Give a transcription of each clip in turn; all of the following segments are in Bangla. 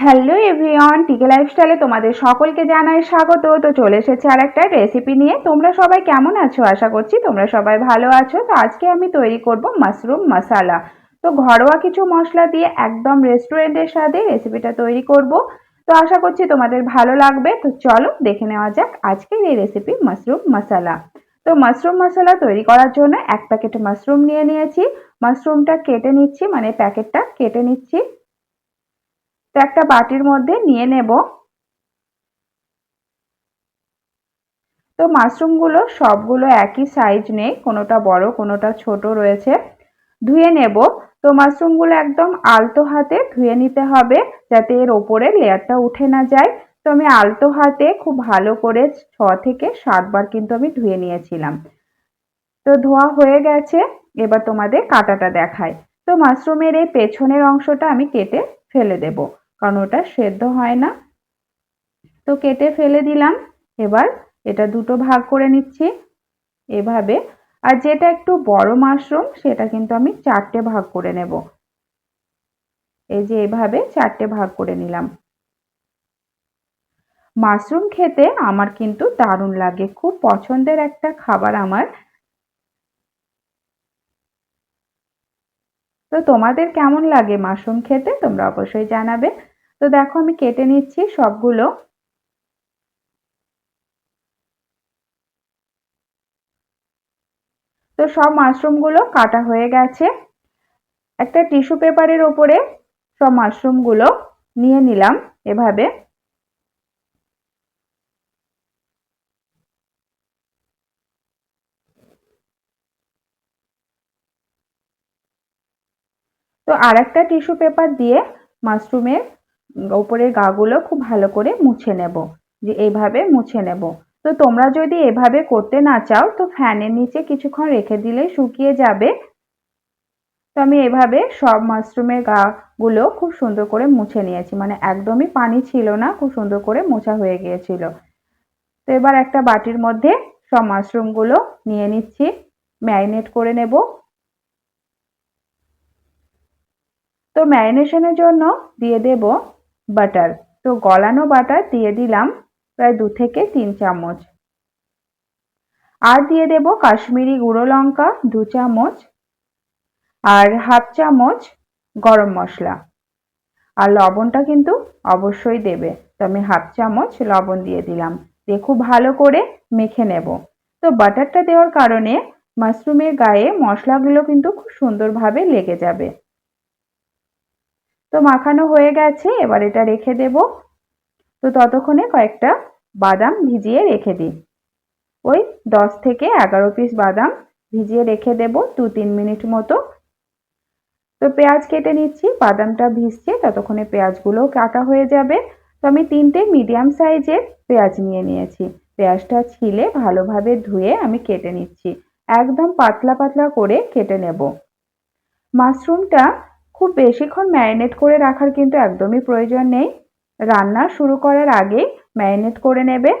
হ্যালো এভরিওয়ান টিকে লাইফস্টাইলে তোমাদের সকলকে জানাই স্বাগত। তো চলে এসেছে আর একটা রেসিপি নিয়ে। তোমরা সবাই কেমন আছো? আশা করছি তোমরা সবাই ভালো আছো। তো আজকে আমি তৈরি করব মাশরুম মশালা তো ঘরোয়া কিছু মশলা দিয়ে একদম রেস্টুরেন্টের স্বাদে রেসিপিটা তৈরি করব। তো আশা করছি তোমাদের ভালো লাগবে। তো চলো দেখে নেওয়া যাক আজকের এই রেসিপি মাশরুম মশালা তো মাশরুম মশলা তৈরি করার জন্য এক প্যাকেট মাশরুম নিয়ে নিয়েছি। মাশরুমটা কেটে নিচ্ছি মানে প্যাকেটটা কেটে নিচ্ছি। তো একটা বাটির মধ্যে নিয়ে নেব। তো মাশরুমগুলো সবগুলো একই সাইজ নেই, কোনোটা বড়, কোনোটা ছোট রয়েছে। ধুয়ে নেব। তো মাশরুমগুলো একদম আলতো হাতে ধুয়ে নিতে হবে যাতে এর ওপরে লেয়ারটা উঠে না যায়। তো আমি আলতো হাতে খুব ভালো করে ছ থেকে সাতবার কিন্তু আমি ধুয়ে নিয়েছিলাম। তো ধোয়া হয়ে গেছে, এবার তোমাদের কাটাটা দেখায় তো মাশরুমের এই পেছনের অংশটা আমি কেটে ফেলে দেবো। কারণ ওটা সেদ্ধ হয় না। তো কেটে ফেলে দিলাম। এবার এটা দুটো ভাগ করে নিচ্ছি এভাবে। আর যেটা একটু বড় মাশরুম, সেটা কিন্তু আমি চারটে ভাগ করে নেব। এই যে এভাবে চারটে ভাগ করে নিলাম। মাশরুম খেতে আমার কিন্তু দারুণ লাগে। খুব পছন্দের একটা খাবার আমার। তো তোমাদের কেমন লাগে মাশরুম খেতে? তোমরা অবশ্যই জানাবে। তো দেখো আমি কেটে নিচ্ছি সবগুলো। তো সব মাশরুমগুলো কাটা হয়ে গেছে। একটা টিস্যু পেপারের ওপরে সব মাশরুমগুলো নিয়ে নিলাম এভাবে। তো আর একটা টিস্যু পেপার দিয়ে মাশরুমের ওপরের গাগুলো খুব ভালো করে মুছে নেব, যে এইভাবে মুছে নেব। তো তোমরা যদি এভাবে করতে না চাও, তো ফ্যানের নিচে কিছুক্ষণ রেখে দিলেই শুকিয়ে যাবে। তো আমি এভাবে সব মাশরুমের গাগুলো খুব সুন্দর করে মুছে নিয়েছি। মানে একদমই পানি ছিল না, খুব সুন্দর করে মোছা হয়ে গিয়েছিল। তো এবার একটা বাটির মধ্যে সব মাশরুমগুলো নিয়ে নিচ্ছি, ম্যারিনেট করে নেব। তো ম্যারিনেশনের জন্য দিয়ে দেব বাটার। তো গলানো বাটার দিয়ে দিলাম প্রায় দু থেকে তিন চামচ। আর দিয়ে দেব কাশ্মীরি গুঁড়ো লঙ্কা দু চামচ আর হাফ চামচ গরম মশলা। আর লবণটা কিন্তু অবশ্যই দেবে। তো আমি হাফ চামচ লবণ দিয়ে দিলাম। দিয়ে খুব ভালো করে মেখে নেব। তো বাটারটা দেওয়ার কারণে মাশরুমের গায়ে মশলাগুলো কিন্তু খুব সুন্দরভাবে লেগে যাবে। তো মাখানো হয়ে গেছে, এবার এটা রেখে দেব। তো ততক্ষণে কয়েকটা বাদাম ভিজিয়ে রেখে দিই। ওই দশ থেকে এগারো পিস বাদাম ভিজিয়ে রেখে দেব দু তিন মিনিট মতো। তো পেঁয়াজ কেটে নিচ্ছি, বাদামটা ভিজছে, ততক্ষণে পেঁয়াজগুলোও কাটা হয়ে যাবে। তো আমি তিনটে মিডিয়াম সাইজের পেঁয়াজ নিয়ে নিয়েছি। পেঁয়াজটা ছিলে ভালোভাবে ধুয়ে আমি কেটে নিচ্ছি। একদম পাতলা পাতলা করে কেটে নেব। মাশরুমটা খুব বেশিক্ষণ ম্যারিনেট করে রাখার কিন্তু একদমই প্রয়োজন নেই। রান্না শুরু করার আগে ম্যারিনেট করে নেবে।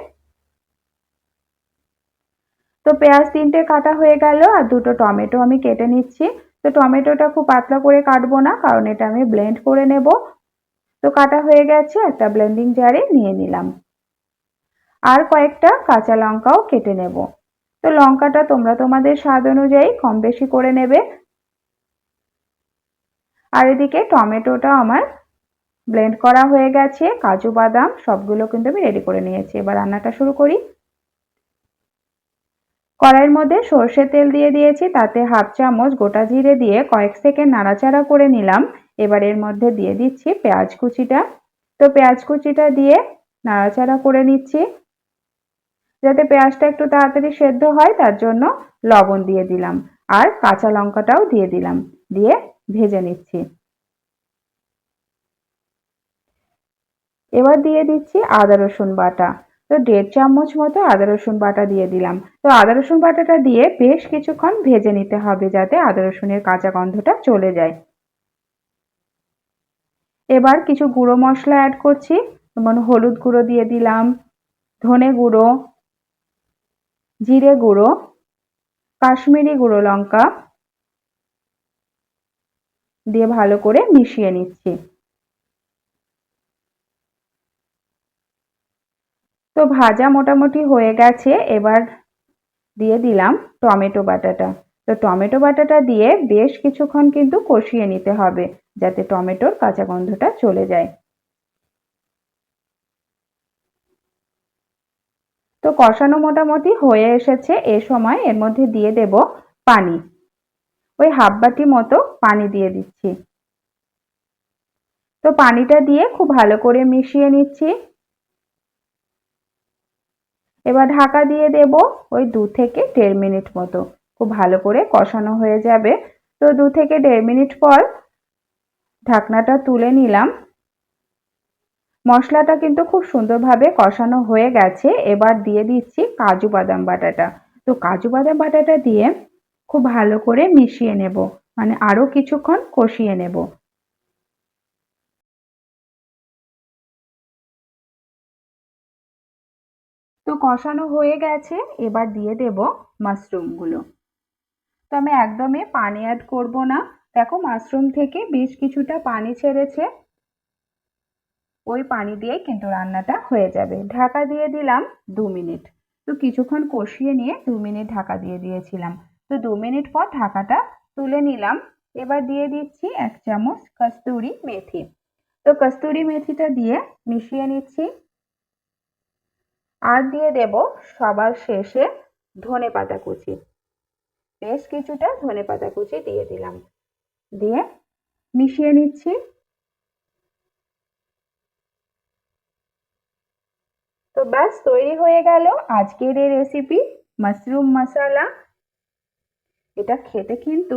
তো পেঁয়াজ তিনটে কাটা হয়ে গেল আর দুটো টমেটো আমি কেটে নিচ্ছি। তো টমেটোটা খুব পাতলা করে কাটবো না, কারণ এটা আমি ব্লেন্ড করে নেব। তো কাটা হয়ে গেছে, একটা ব্লেন্ডিং জারে নিয়ে নিলাম। আর কয়েকটা কাঁচা লঙ্কাও কেটে নেব। তো লঙ্কাটা তোমরা তোমাদের স্বাদ অনুযায়ী কম বেশি করে নেবে। আর এদিকে টমেটোটা আমার ব্লেন্ড করা হয়ে গেছে, কাজু বাদাম সবগুলো কিন্তু আমি রেডি করে নিয়েছি। এবার রান্নাটা শুরু করি। কড়াইয়ের মধ্যে সর্ষের তেল দিয়ে দিয়েছি, তাতে হাফ চামচ গোটা জিরে দিয়ে কয়েক সেকেন্ড নাড়াচাড়া করে নিলাম। এবার এর মধ্যে দিয়ে দিচ্ছি পেঁয়াজ কুচিটা। তো পেঁয়াজ কুচিটা দিয়ে নাড়াচাড়া করে নিচ্ছি, যাতে পেঁয়াজটা একটু তাড়াতাড়ি সেদ্ধ হয়, তার জন্য লবণ দিয়ে দিলাম। আর কাঁচা লঙ্কাটাও দিয়ে দিলাম। দিয়ে ভেজে নিচ্ছি। এবার দিয়ে দিচ্ছি আদা, রসুন বাটা। তো দেড় চামচ মতো আদা, রসুন বাটা দিয়ে দিলাম। তো আদা, রসুন বাটাটা দিয়ে বেশ কিছুক্ষণ ভেজে নিতে হবে যাতে আদা, রসুনের কাঁচা গন্ধটা চলে যায়। এবার কিছু গুঁড়ো মশলা অ্যাড করছি। যেমন হলুদ গুঁড়ো দিয়ে দিলাম, ধনে গুঁড়ো, জিরে গুঁড়ো, কাশ্মীরি গুঁড়ো লঙ্কা দিয়ে ভালো করে মিশিয়ে নিচ্ছি। তো ভাজা মোটামুটি হয়ে গেছে, এবার দিয়ে দিলাম টমেটো বাটাটা। তো টমেটো বাটাটা দিয়ে বেশ কিছুক্ষণ কিন্তু কষিয়ে নিতে হবে, যাতে টমেটোর কাঁচা গন্ধটা চলে যায়। তো কষানো মোটামুটি হয়ে এসেছে, এ সময় এর মধ্যে দিয়ে দেব পানি। ওই হাফ বাটি মতো পানি দিয়ে দিচ্ছি। তো পানিটা দিয়ে খুব ভালো করে মিশিয়ে নিচ্ছি। এবার ঢাকা দিয়ে দেব ওই দু থেকে দেড় মিনিট মতো। খুব ভালো করে কষানো হয়ে যাবে। তো দু থেকে দেড় মিনিট পর ঢাকনাটা তুলে নিলাম। মশলাটা কিন্তু খুব সুন্দরভাবে কষানো হয়ে গেছে। এবার দিয়ে দিচ্ছি কাজু বাদাম বাটাটা। তো কাজু বাদাম বাটাটা দিয়ে খুব ভালো করে মিশিয়ে নেব মানে আরও কিছুক্ষণ কষিয়ে নেব। তো কষানো হয়ে গেছে, এবার দিয়ে দেব মাশরুমগুলো। তো আমি একদমই পানি অ্যাড করব না। দেখো মাশরুম থেকে বেশ কিছুটা পানি ছেড়েছে। ওই পানি দিয়ে কিন্তু রান্নাটা হয়ে যাবে। ঢাকা দিয়ে দিলাম দু মিনিট। তো কিছুক্ষণ কষিয়ে নিয়ে দু মিনিট ঢাকা দিয়ে দিয়েছিলাম। তো দু মিনিট পর ঢাকাটা তুলে নিলাম। এবার দিয়ে দিচ্ছি এক চামচ কস্তুরি মেথি। তো কস্তুরি মেথিটা দিয়ে মিশিয়ে নিচ্ছি। আর দিয়ে দেব সবার শেষে ধনে পাতা কুচি। বেশ কিছুটা ধনে পাতা কুচি দিয়ে দিলাম। দিয়ে মিশিয়ে নিচ্ছি। তো ব্যাস, তৈরি হয়ে গেল আজকের এই রেসিপি মাশরুম মশালা। এটা খেতে কিন্তু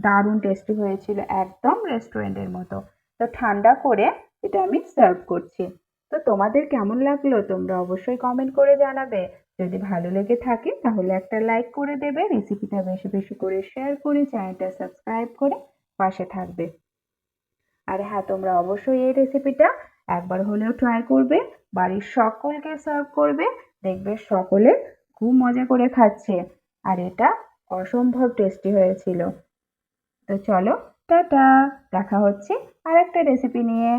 দারুণ টেস্টি হয়েছিল, একদম রেস্টুরেন্টের মতো। তো ঠান্ডা করে এটা আমি সার্ভ করছি। তো তোমাদের কেমন লাগল? তোমরা অবশ্যই কমেন্ট করে জানাবে। যদি ভালো লেগে থাকে, তাহলে একটা লাইক করে দেবে। রেসিপিটা বেশি বেশি করে শেয়ার করে চ্যানেলটা সাবস্ক্রাইব করে পাশে থাকবে। আর হ্যাঁ তোমরা অবশ্যই এই রেসিপিটা একবার হলেও ট্রাই করবে। বাড়ির সকলকে সার্ভ করবে। দেখবে সকলে খুব মজা করে খাচ্ছে। আর এটা অসম্ভব টেস্টি হয়েছিল। তো চলো টাটা। দেখা হচ্ছে আর একটা রেসিপি নিয়ে।